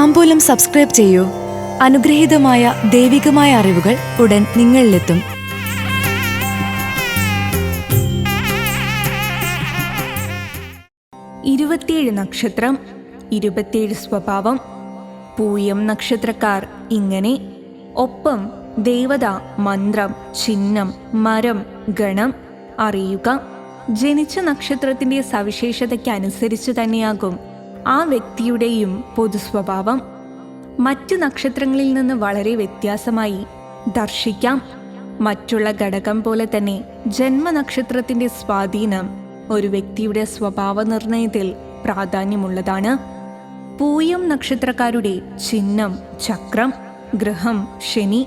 താമ്പൂലം subscribe ചെയ്യൂ. അനുഗ്രഹീതമായ ദൈവികമായ അറിവുകൾ ഉടൻ നിങ്ങളിലെത്തും. ഇരുപത്തിയേഴ് നക്ഷത്രം ഇരുപത്തിയേഴ് സ്വഭാവം. പൂയം നക്ഷത്രക്കാർ ഇങ്ങനെ. ഒപ്പം ദേവത മന്ത്രം ചിഹ്നം മരം ഗണം അറിയുക. ജനിച്ച നക്ഷത്രത്തിന്റെ സവിശേഷതയ്ക്ക് അനുസരിച്ച് തന്നെയാകും. ആ വ്യക്തിയുടെയും പൊതുസ്വഭാവം മറ്റു നക്ഷത്രങ്ങളിൽ നിന്ന് വളരെ വ്യത്യാസമായി ദർശിക്കാം. മറ്റുള്ള ഘടകം പോലെ തന്നെ ജന്മനക്ഷത്രത്തിന്റെ സ്വാധീനം ഒരു വ്യക്തിയുടെ സ്വഭാവ നിർണയത്തിൽ പ്രാധാന്യമുള്ളതാണ്. പൂയം നക്ഷത്രക്കാരുടെ ചിഹ്നം ചക്രം ഗ്രഹം ശനി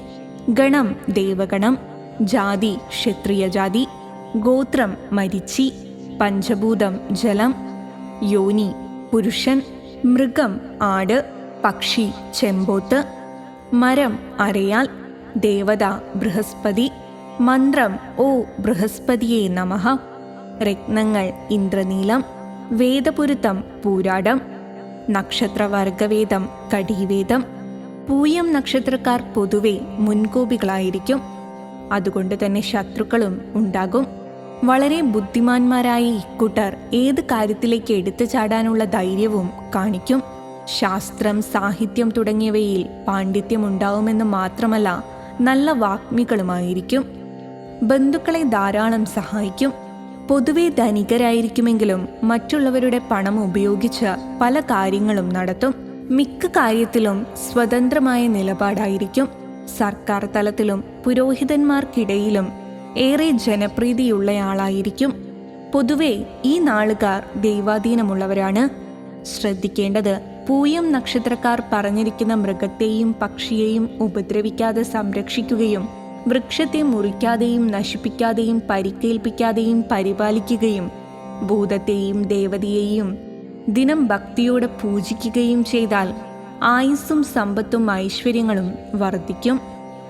ഗണം ദേവഗണം ജാതി ക്ഷത്രിയ ജാതി ഗോത്രം മരിച്ചി പഞ്ചഭൂതം ജലം യോനി പുരുഷൻ മൃഗം ആട് പക്ഷി ചെമ്പോത്ത് മരം അരയാൽ ദേവത ബൃഹസ്പതി മന്ത്രം ഓ ബൃഹസ്പതിയെ നമഃ രത്നങ്ങൾ ഇന്ദ്രനീലം വേദപുരുത്തം പൂരാടം നക്ഷത്രവർഗവേദം കടീവേദം പൂയം നക്ഷത്രക്കാർ പൊതുവെ മുൻകോപികളായിരിക്കും. അതുകൊണ്ട് തന്നെ ശത്രുക്കളും ഉണ്ടാകും. വളരെ ബുദ്ധിമാന്മാരായ ഇക്കൂട്ടർ ഏത് കാര്യത്തിലേക്ക് എടുത്തു ചാടാനുള്ള ധൈര്യവും കാണിക്കും. ശാസ്ത്രം സാഹിത്യം തുടങ്ങിയവയിൽ പാണ്ഡിത്യമുണ്ടാവുമെന്ന് മാത്രമല്ല നല്ല വാഗ്മികളുമായിരിക്കും. ബന്ധുക്കളെ ധാരാളം സഹായിക്കും. പൊതുവെ ധനികരായിരിക്കുമെങ്കിലും മറ്റുള്ളവരുടെ പണം ഉപയോഗിച്ച് പല കാര്യങ്ങളും നടത്തും. മിക്ക കാര്യത്തിലും സ്വതന്ത്രമായ നിലപാടായിരിക്കും. സർക്കാർ തലത്തിലും പുരോഹിതന്മാർക്കിടയിലും ഏറെ ജനപ്രീതിയുള്ളയാളായിരിക്കും. പൊതുവെ ഈ നാളുകാർ ദൈവാധീനമുള്ളവരാണ്. ശ്രദ്ധിക്കേണ്ടത് പൂയം നക്ഷത്രക്കാർ പറഞ്ഞിരിക്കുന്ന മൃഗത്തെയും പക്ഷിയെയും ഉപദ്രവിക്കാതെ സംരക്ഷിക്കുകയും വൃക്ഷത്തെ മുറിക്കാതെയും നശിപ്പിക്കാതെയും പരിക്കേൽപ്പിക്കാതെയും പരിപാലിക്കുകയും ഭൂതത്തെയും ദേവതയെയും ദിനം ഭക്തിയോടെ പൂജിക്കുകയും ചെയ്താൽ ആയുസ്സും സമ്പത്തും ഐശ്വര്യങ്ങളും വർദ്ധിക്കും.